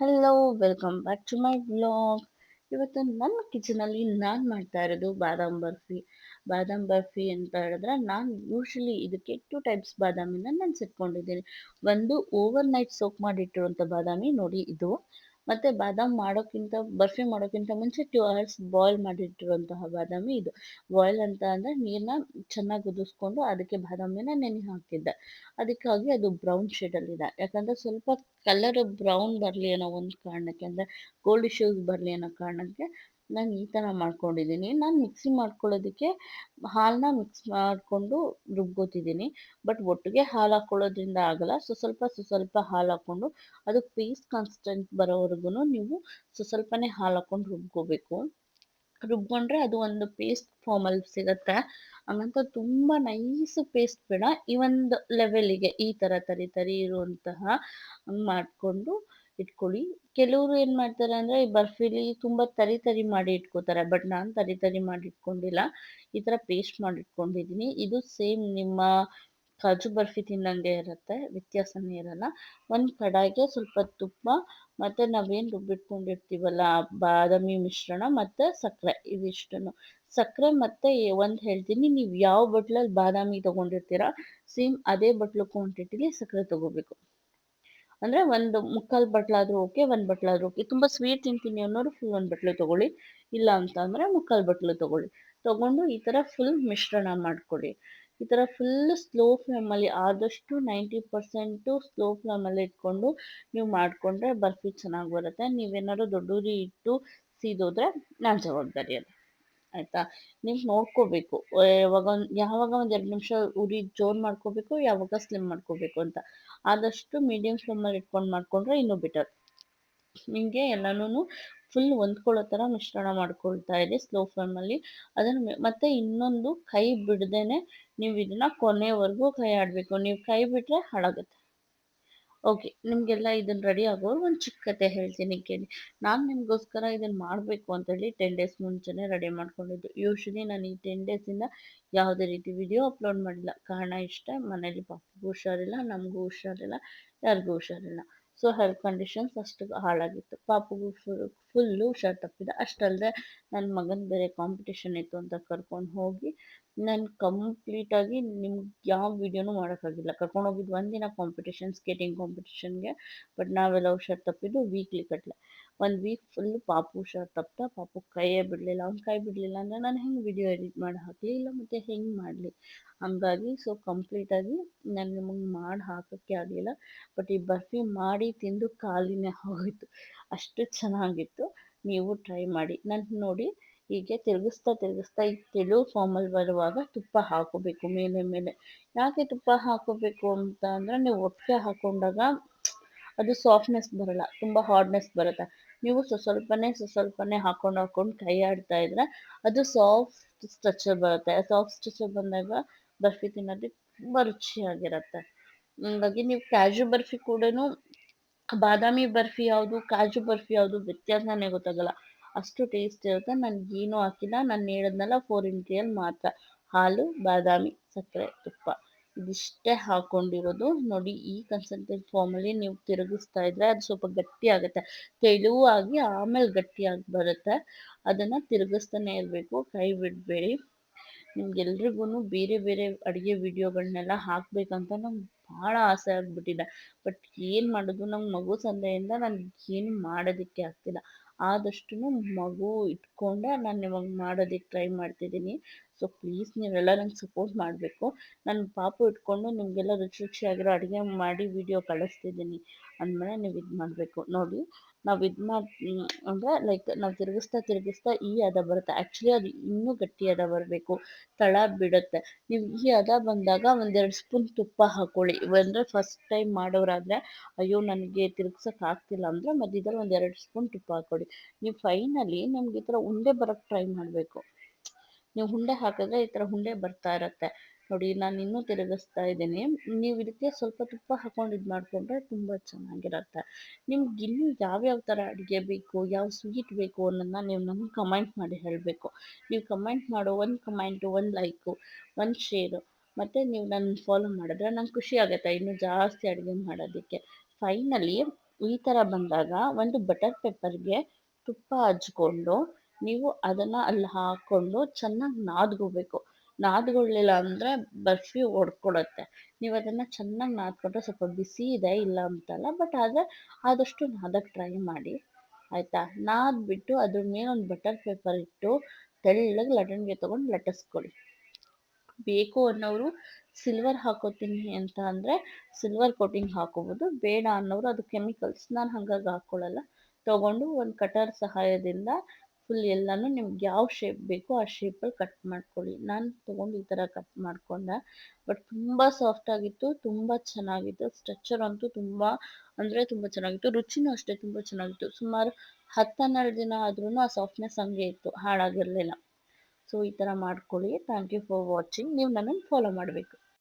Hello welcome back to my blog ಇವತ್ತು ನನ್ನ ಕಿಚನಲ್ಲಿ ನಾನು ಮಾಡ್ತಾ ಇರೋದು ಬಾದಾಮ್ ಬರ್ಫಿ. ಬಾದಾಮ್ ಬರ್ಫಿ ಅಂತ ಹೇಳಿದ್ರೆ ನಾನು ಯೂಶ್ವಲಿ ಇದಕ್ಕೆ ಟು ಟೈಪ್ಸ್ ಬಾದಾಮಿನ ನೆನೆಸಿಟ್ಕೊಂಡಿದ್ದೀನಿ ಒಂದು ಓವರ್ ನೈಟ್ ಸೋಕ್ ಮಾಡಿಟ್ಟಿರುವಂಥ ಬಾದಾಮಿ, ನೋಡಿ ಇದು. ಮತ್ತು ಬಾದಾಮ್ ಮಾಡೋಕ್ಕಿಂತ, ಬರ್ಫಿ ಮಾಡೋಕ್ಕಿಂತ ಮುಂಚೆ ಟೂ ಅವರ್ಸ್ ಬಾಯ್ಲ್ ಮಾಡಿಟ್ಟಿರುವಂತಹ ಬಾದಾಮಿ ಇದು. ಬಾಯ್ಲ್ ಅಂತ ಅಂದ್ರೆ ನೀರನ್ನ ಚೆನ್ನಾಗಿ ಕುದಿಸ್ಕೊಂಡು ಅದಕ್ಕೆ ಬಾದಾಮಿನ ನೆನೆ ಹಾಕಿದ್ದೆ. ಅದಕ್ಕಾಗಿ ಅದು ಬ್ರೌನ್ ಶೇಡಲ್ಲಿದೆ ಯಾಕಂದ್ರೆ ಸ್ವಲ್ಪ ಕಲರ್ ಬ್ರೌನ್ ಬರಲಿ ಅನ್ನೋ ಒಂದು ಕಾರಣಕ್ಕೆ ಅಂದರೆ ಗೋಲ್ಡ್ ಇಶ್ಯೂಸ್ ಬರಲಿ ಅನ್ನೋ ಕಾರಣಕ್ಕೆ ನಾನು ಈ ಥರ ಮಾಡ್ಕೊಂಡಿದ್ದೀನಿ ನಾನು ಮಿಕ್ಸಿ ಮಾಡ್ಕೊಳ್ಳೋದಕ್ಕೆ ಹಾಲನ್ನ ಮಿಕ್ಸ್ ಮಾಡಿಕೊಂಡು ರುಬ್ಕೋತಿದ್ದೀನಿ ಬಟ್ ಒಟ್ಟಿಗೆ ಹಾಲು ಹಾಕ್ಕೊಳ್ಳೋದ್ರಿಂದ ಆಗಲ್ಲ. ಸೊ, ಸ್ವಲ್ಪ ಸ್ವಲ್ಪ ಹಾಲು ಹಾಕ್ಕೊಂಡು ಅದು ಪೇಸ್ಟ್ ಕಾನ್ಸ್ಟೆಂಟ್ ಬರೋವರೆಗೂ ನೀವು ಸೊ ಸ್ವಲ್ಪನೇ ಹಾಲು ಹಾಕ್ಕೊಂಡು ರುಬ್ಕೋಬೇಕು. ರುಬ್ಕೊಂಡ್ರೆ ಅದು ಒಂದು ಪೇಸ್ಟ್ ಫಾರ್ಮಲ್ಲಿ ಸಿಗುತ್ತೆ. ಹಂಗಂತ ತುಂಬ ನೈಸ್ ಪೇಸ್ಟ್ ಬೇಡ ಈ ಒಂದು ಲೆವೆಲಿಗೆ ಈ ಥರ ತರಿ ತರಿ ಇರುವಂತಹ ಹಂಗೆ ಮಾಡಿಕೊಂಡು ಇಟ್ಕೊಳ್ಳಿ. ಕೆಲವರು ಏನು ಮಾಡ್ತಾರೆ ಅಂದರೆ, ಈ ಬರ್ಫಿಲಿ ತುಂಬ ತರಿ ತರಿ ಮಾಡಿ ಇಟ್ಕೋತಾರೆ. ಬಟ್ ನಾನು ತರಿ ತರಿ ಮಾಡಿ ಇಟ್ಕೊಂಡಿಲ್ಲ. ಈ ಥರ ಪೇಸ್ಟ್ ಮಾಡಿ ಇಟ್ಕೊಂಡಿದ್ದೀನಿ ಇದು ಸೇಮ್ ನಿಮ್ಮ ಕಾಜು ಬರ್ಫಿ ತಿನ್ನಂಗೆ ಇರುತ್ತೆ. ವ್ಯತ್ಯಾಸನೇ ಇರಲ್ಲ. ಒಂದು ಕಡಾಯಿಗೆ ಸ್ವಲ್ಪ ತುಪ್ಪ ಮತ್ತು ನಾವೇನು ರುಬ್ಬಿಟ್ಕೊಂಡಿರ್ತೀವಲ್ಲ, ಬಾದಾಮಿ ಮಿಶ್ರಣ ಮತ್ತು ಸಕ್ಕರೆ ಇವಿಷ್ಟನ್ನು ಸಕ್ಕರೆ ಮತ್ತು ಒಂದು ಹೇಳ್ತೀನಿ. ನೀವು ಯಾವ ಬಟ್ಲಲ್ಲಿ ಬಾದಾಮಿ ತೊಗೊಂಡಿರ್ತೀರ, ಸೇಮ್ ಅದೇ ಬಟ್ಲು ಕ್ವಾಂಟಿಟಿಲಿ ಸಕ್ಕರೆ ತೊಗೋಬೇಕು. ಅಂದರೆ ಒಂದು ಮುಕ್ಕಾಲು ಬಟ್ಲಾದರೂ ಓಕೆ, ಒಂದು ಬಟ್ಲಾದರೂ ಓಕೆ. ತುಂಬ ಸ್ವೀಟ್ ತಿಂತೀನಿ ಅನ್ನೋರು ಫುಲ್ ಒಂದು ಬಟ್ಲು ತೊಗೊಳ್ಳಿ. ಇಲ್ಲ ಅಂತ ಅಂದರೆ ಮುಕ್ಕಾಲು ಬಟ್ಲು ತೊಗೊಳ್ಳಿ. ತೊಗೊಂಡು ಈ ಥರ ಫುಲ್ ಮಿಶ್ರಣ ಮಾಡ್ಕೊಳ್ಳಿ. ಈ ಥರ ಫುಲ್ ಸ್ಲೋ ಫ್ಲೇಮಲ್ಲಿ ಆದಷ್ಟು ನೈಂಟಿ ಪರ್ಸೆಂಟು ಸ್ಲೋ ಫ್ಲೇಮಲ್ಲಿ ಇಟ್ಕೊಂಡು ನೀವು ಮಾಡಿಕೊಂಡ್ರೆ ಬರ್ಫಿ ಚೆನ್ನಾಗಿ ಬರುತ್ತೆ. ನೀವೇನಾದ್ರು ದೊಡ್ಡೂರಿ ಇಟ್ಟು ಸೀದೋದ್ರೆ ನಾನು ಜವಾಬ್ದಾರಿ ಅದು ಆಯಿತಾ? ನೀವು ನೋಡ್ಕೋಬೇಕು. ಯಾವಾಗ ಒಂದು ಯಾವಾಗ ಒಂದು ಎರಡು ನಿಮಿಷ ಉರಿ ಜೋನ್ ಮಾಡ್ಕೋಬೇಕು, ಯಾವಾಗ ಸ್ಲಿಮ್ ಮಾಡ್ಕೋಬೇಕು ಅಂತ. ಆದಷ್ಟು ಮೀಡಿಯಮ್ ಸ್ಲಿಮ್ಮಲ್ಲಿ ಇಟ್ಕೊಂಡು ಮಾಡ್ಕೊಂಡ್ರೆ ಇನ್ನೂ ಬೆಟರ್ ನಿಮಗೆ ಎಲ್ಲನೂ ಫುಲ್ ಹೊಂದ್ಕೊಳ್ಳೋ ಥರ ಮಿಶ್ರಣ ಮಾಡ್ಕೊಳ್ತಾ ಇದೆ ಸ್ಲೋ ಫ್ಲೇಮಲ್ಲಿ ಅದನ್ನು ಮತ್ತೆ ಇನ್ನೊಂದು ಕೈ ಬಿಡ್ದೇನೆ ನೀವು ಇದನ್ನ ಕೊನೆವರೆಗೂ ಕೈ ಆಡಬೇಕು. ನೀವು ಕೈ ಬಿಟ್ಟರೆ ಹಾಳಾಗುತ್ತೆ. ಓಕೆ, ನಿಮಗೆಲ್ಲ ಇದನ್ನು ರೆಡಿ ಆಗೋರು ಒಂದು ಚಿಕ್ಕ ಕತೆ ಹೇಳ್ತೀನಿ ಕೇಳಿ. ನಾನು ನಿಮಗೋಸ್ಕರ ಇದನ್ನು ಮಾಡಬೇಕು ಅಂತೇಳಿ ಟೆನ್ ಡೇಸ್ ಮುಂಚೆನೇ ರೆಡಿ ಮಾಡ್ಕೊಂಡಿದ್ದು. ಯೂಶ್ವಲಿ ನಾನು ಈ ಟೆನ್ ಡೇಸಿಂದ ಯಾವುದೇ ರೀತಿ ವಿಡಿಯೋ ಅಪ್ಲೋಡ್ ಮಾಡಿಲ್ಲ. ಕಾರಣ ಇಷ್ಟೇ, ಮನೇಲಿ ಪಾಪಗೂ ಹುಷಾರಿಲ್ಲ, ನಮಗೂ ಹುಷಾರಿಲ್ಲ, ಯಾರಿಗೂ ಹುಷಾರಿಲ್ಲ. ಸೊ ಹೆಲ್ತ್ ಕಂಡೀಷನ್ಸ್ ಅಷ್ಟು ಹಾಳಾಗಿತ್ತು. ಪಾಪಗೂ ಫುಲ್ಲು ಶರ್ಟ್ ತಪ್ಪಿದೆ ಅಷ್ಟಲ್ಲದೆ ನನ್ನ ಮಗನ ಬೇರೆ ಕಾಂಪಿಟೇಷನ್ ಇತ್ತು ಅಂತ ಕರ್ಕೊಂಡು ಹೋಗಿ ನಾನು ಕಂಪ್ಲೀಟಾಗಿ ನಿಮ್ಗೆ ಯಾವ ವೀಡಿಯೋನೂ ಮಾಡೋಕ್ಕಾಗಿಲ್ಲ. ಕರ್ಕೊಂಡು ಹೋಗಿದ್ದು ಒಂದಿನ ಕಾಂಪಿಟೇಷನ್ ಸ್ಕೇಟಿಂಗ್ ಕಾಂಪಿಟೇಷನ್ಗೆ ಬಟ್ ನಾವೆಲ್ಲ ಶರ್ಟ್ ತಪ್ಪಿದ್ದು ವೀಕ್ಲಿ ಕಟ್ಲೆ. ಒಂದು ವೀಕ್ ಫುಲ್ಲು ಪಾಪು ಶರ್ಟ್ ತಪ್ಪಿದೆ ಪಾಪು ಕೈಯೇ ಬಿಡಲಿಲ್ಲ. ಅವ್ನ ಕೈ ಬಿಡಲಿಲ್ಲ ಅಂದರೆ ನಾನು ಹೆಂಗೆ ವಿಡಿಯೋ ಎಡಿಟ್ ಮಾಡಿ ಹಾಕಲಿ? ಇಲ್ಲ ಮತ್ತು ಹೆಂಗೆ ಮಾಡಲಿ? ಹಾಗಾಗಿ ಸೊ ಕಂಪ್ಲೀಟಾಗಿ ನಾನು ನಿಮಗೆ ಮಾಡಿ ಹಾಕೋಕ್ಕೆ ಆಗಲಿಲ್ಲ. ಬಟ್ ಈ ಬರ್ಫಿ ಮಾಡಿ ತಿಂದು ಖಾಲಿನೇ ಹೋಗಿತ್ತು. ಅಷ್ಟು ಚೆನ್ನಾಗಿತ್ತು. ನೀವು ಟ್ರೈ ಮಾಡಿ. ನಾನು ನೋಡಿ ಹೀಗೆ ತಿರುಗಿಸ್ತಾ ತಿರುಗಿಸ್ತಾ ಈ ತೆಳು ಫಾರ್ಮಲ್ಲಿ ಬರುವಾಗ ತುಪ್ಪ ಹಾಕೋಬೇಕು ಮೇಲೆ ಮೇಲೆ. ಯಾಕೆ ತುಪ್ಪ ಹಾಕೋಬೇಕು ಅಂತ ಅಂದರೆ ನೀವು ಒಟ್ಟಿಗೆ ಹಾಕೊಂಡಾಗ ಅದು ಸಾಫ್ಟ್ನೆಸ್ ಬರಲ್ಲ, ತುಂಬ ಹಾರ್ಡ್ನೆಸ್ ಬರುತ್ತೆ. ನೀವು ಸ್ವ ಸ್ವಲ್ಪನೇ ಸ್ವ ಸ್ವಲ್ಪನೇ ಹಾಕೊಂಡು ಹಾಕೊಂಡು ಕೈ ಆಡ್ತಾ ಇದ್ರೆ ಅದು ಸಾಫ್ಟ್ ಸ್ಟ್ರಕ್ಚರ್ ಬರುತ್ತೆ. ಸಾಫ್ಟ್ ಸ್ಟ್ರಕ್ಚರ್ ಬಂದಾಗ ಬರ್ಫಿ ತಿನ್ನೋದಕ್ಕೆ ತುಂಬ ರುಚಿಯಾಗಿರುತ್ತೆ. ಹಾಗಾಗಿ ನೀವು ಕ್ಯಾಶು ಬರ್ಫಿ ಕೂಡ ಬಾದಾಮಿ ಬರ್ಫಿ ಯಾವುದು, ಕಾಜು ಬರ್ಫಿ ಯಾವುದು ವ್ಯತ್ಯಾಸನೇ ಗೊತ್ತಾಗಲ್ಲ. ಅಷ್ಟು ಟೇಸ್ಟ್ ಇರುತ್ತೆ. ನಾನು ಏನೂ ಹಾಕಿಲ್ಲ. ನಾನು ಹೇಳಿದ್ನಲ್ಲ ಫೋರ್ ಇಂಗ್ರೀಡಿಯಲ್ ಮಾತ್ರ. ಹಾಲು, ಬಾದಾಮಿ, ಸಕ್ಕರೆ, ತುಪ್ಪ. ಇದಿಷ್ಟೇ ಹಾಕೊಂಡಿರೋದು. ನೋಡಿ, ಈ ಕನ್ಸಂಟ್ರೇಟ್ ಫಾರ್ಮಲ್ಲಿ ನೀವು ತಿರುಗಿಸ್ತಾ ಇದ್ರೆ ಅದು ಸ್ವಲ್ಪ ಗಟ್ಟಿ ಆಗುತ್ತೆ. ಆಗಿ ಆಮೇಲೆ ಗಟ್ಟಿಯಾಗಿ ಬರುತ್ತೆ. ಅದನ್ನು ತಿರುಗಿಸ್ತಾನೆ ಇರಬೇಕು. ಕೈ ಬಿಡಬೇಡಿ. ನಿಮ್ಗೆಲ್ರಿಗೂ ಬೇರೆ ಬೇರೆ ಅಡುಗೆ ವಿಡಿಯೋಗಳನ್ನೆಲ್ಲ ಹಾಕಬೇಕಂತ ನಂಗೆ ಭಾಳ ಆಸೆ ಆಗಿಬಿಟ್ಟಿದೆ. ಬಟ್ ಏನು ಮಾಡೋದು? ನಂಗೆ ಮಗು ಸಂದೆಯಿಂದ ನಾನು ಏನು ಮಾಡೋದಕ್ಕೆ ಆಗ್ತಿಲ್ಲ. ಆದಷ್ಟು ಮಗು ಇಟ್ಕೊಂಡೆ ನಾನು ಇವಾಗ ಮಾಡೋದಕ್ಕೆ ಟ್ರೈ ಮಾಡ್ತಿದ್ದೀನಿ. ಸೊ ಪ್ಲೀಸ್ ನೀವೆಲ್ಲ ನಂಗೆ ಸಪೋರ್ಟ್ ಮಾಡಬೇಕು. ನನ್ನ ಪಾಪು ಇಟ್ಕೊಂಡು ನಿಮಗೆಲ್ಲ ರುಚಿ ರುಚಿಯಾಗಿರೋ ಅಡುಗೆ ಮಾಡಿ ವಿಡಿಯೋ ಕಳಿಸ್ತಿದ್ದೀನಿ. ಅಂದಮೇಲೆ ನೀವು ಇದು ಮಾಡಬೇಕು. ನೋಡಿ, ನಾವು ಇದು ಮಾಡಿ ಅಂದರೆ ಲೈಕ್ ನಾವು ತಿರುಗಿಸ್ತಾ ತಿರುಗಿಸ್ತಾ ಈ ಹದ ಬರುತ್ತೆ. ಆ್ಯಕ್ಚುಲಿ ಅದು ಇನ್ನೂ ಗಟ್ಟಿ ಹದ ಬರಬೇಕು. ತಳ ಬಿಡುತ್ತೆ. ನೀವು ಈ ಹದ ಬಂದಾಗ ಒಂದೆರಡು ಸ್ಪೂನ್ ತುಪ್ಪ ಹಾಕ್ಕೊಳ್ಳಿ ಅಂದರೆ ಫಸ್ಟ್ ಟೈಮ್ ಮಾಡೋರಾದರೆ, ಅಯ್ಯೋ ನನಗೆ ತಿರುಗ್ಸೋಕೆ ಆಗ್ತಿಲ್ಲ ಅಂದರೆ ಮಧ್ಯದಲ್ಲಿ ಒಂದು ಎರಡು ಸ್ಪೂನ್ ತುಪ್ಪ ಹಾಕ್ಕೊಳ್ಳಿ ನೀವು ಫೈನಲಿ ನಮ್ಗೆ ಈ ಥರ ಉಂಡೆ ಬರೋಕ್ಕೆ ಟ್ರೈ ಮಾಡಬೇಕು. ನೀವು ಹುಂಡೆ ಹಾಕಿದ್ರೆ ಈ ಥರ ಹುಂಡೆ ಬರ್ತಾ ಇರುತ್ತೆ. ನೋಡಿ, ನಾನು ಇನ್ನೂ ತಿರುಗಿಸ್ತಾ ಇದ್ದೀನಿ. ನೀವು ಇದಕ್ಕೆ ಸ್ವಲ್ಪ ತುಪ್ಪ ಹಾಕೊಂಡು ಇದು ಮಾಡಿಕೊಂಡ್ರೆ ತುಂಬ ಚೆನ್ನಾಗಿರುತ್ತೆ. ನಿಮ್ಗೆ ಇನ್ನೂ ಯಾವ್ಯಾವ ಥರ ಅಡುಗೆ ಬೇಕು, ಯಾವ ಸ್ವೀಟ್ ಬೇಕು ಅನ್ನೋದನ್ನ ನೀವು ನಮಗೆ ಕಮೆಂಟ್ ಮಾಡಿ ಹೇಳಬೇಕು. ನೀವು ಕಮೆಂಟ್ ಮಾಡೋ ಒಂದು ಕಮೆಂಟು, ಒಂದು ಲೈಕು, ಒಂದು ಶೇರು, ಮತ್ತು ನೀವು ನನ್ನ ಫಾಲೋ ಮಾಡಿದ್ರೆ ನಂಗೆ ಖುಷಿ ಆಗುತ್ತೆ ಇನ್ನೂ ಜಾಸ್ತಿ ಅಡುಗೆ ಮಾಡೋದಕ್ಕೆ. ಫೈನಲಿ ಈ ಥರ ಬಂದಾಗ ಒಂದು ಬಟರ್ ಪೇಪರ್ಗೆ ತುಪ್ಪ ಹಚ್ಕೊಂಡು ನೀವು ಅದನ್ನು ಅಲ್ಲಿ ಹಾಕ್ಕೊಂಡು ಚೆನ್ನಾಗಿ ನಾದ್ಕೋಬೇಕು. ನಾದ್ಕೊಳ್ಳಿಲ್ಲ ಅಂದರೆ ಬರ್ಫಿ ಒಡ್ಕೊಳತ್ತೆ. ನೀವು ಅದನ್ನು ಚೆನ್ನಾಗಿ ನಾದ್ಕೊಂಡ್ರೆ ಸ್ವಲ್ಪ ಬಿಸಿ ಇದೆ ಇಲ್ಲ ಅಂತಲ್ಲ ಬಟ್ ಆದರೆ ಆದಷ್ಟು ನಾದಕ್ಕೆ ಟ್ರೈ ಮಾಡಿ. ಆಯಿತಾ? ನಾದ್ಬಿಟ್ಟು ಅದ್ರ ಮೇಲೆ ಒಂದು ಬಟರ್ ಪೇಪರ್ ಇಟ್ಟು ತೆಳ್ಳಗೆ ಲಟ್ಟಣಿಗೆ ತೊಗೊಂಡು ಲಟ್ಟಿಸ್ಕೊಳ್ಳಿ ಬೇಕು ಅನ್ನೋರು ಸಿಲ್ವರ್ ಹಾಕೋತೀನಿ ಅಂತ ಅಂದರೆ ಸಿಲ್ವರ್ ಕೋಟಿಂಗ್ ಹಾಕೋಬೋದು. ಬೇಡ ಅನ್ನೋರು ಅದು ಕೆಮಿಕಲ್ಸ್ ನಾನು ಹಾಗಾಗಿ ಹಾಕ್ಕೊಳ್ಳಲ್ಲ ತೊಗೊಂಡು ಒಂದು ಕಟರ್ ಸಹಾಯದಿಂದ ಫುಲ್ ಎಲ್ಲನೂ ನಿಮ್ಗೆ ಯಾವ ಶೇಪ್ ಬೇಕೋ ಆ ಶೇಪಲ್ಲಿ ಕಟ್ ಮಾಡ್ಕೊಳ್ಳಿ. ನಾನು ತೊಗೊಂಡು ಈ ಥರ ಕಟ್ ಮಾಡಿಕೊಂಡೆ. ಬಟ್ ತುಂಬ ಸಾಫ್ಟಾಗಿತ್ತು ತುಂಬ ಚೆನ್ನಾಗಿತ್ತು. ಸ್ಟ್ರಕ್ಚರ್ ಅಂತೂ ತುಂಬ ಅಂದರೆ ತುಂಬ ಚೆನ್ನಾಗಿತ್ತು. ರುಚಿನೂ ಅಷ್ಟೇ ತುಂಬ ಚೆನ್ನಾಗಿತ್ತು. ಸುಮಾರು ಹತ್ತು ಹನ್ನೆರಡು ದಿನ ಆದ್ರೂ ಆ ಸಾಫ್ಟ್ನೆಸ್ ಹಂಗೆ ಇತ್ತು, ಹಾಳಾಗಿರಲಿಲ್ಲ. ಸೊ ಈ ಥರ ಮಾಡ್ಕೊಳ್ಳಿ. ಥ್ಯಾಂಕ್ ಯು ಫಾರ್ ವಾಚಿಂಗ್ ನೀವು ನನ್ನನ್ನು ಫಾಲೋ ಮಾಡಬೇಕು.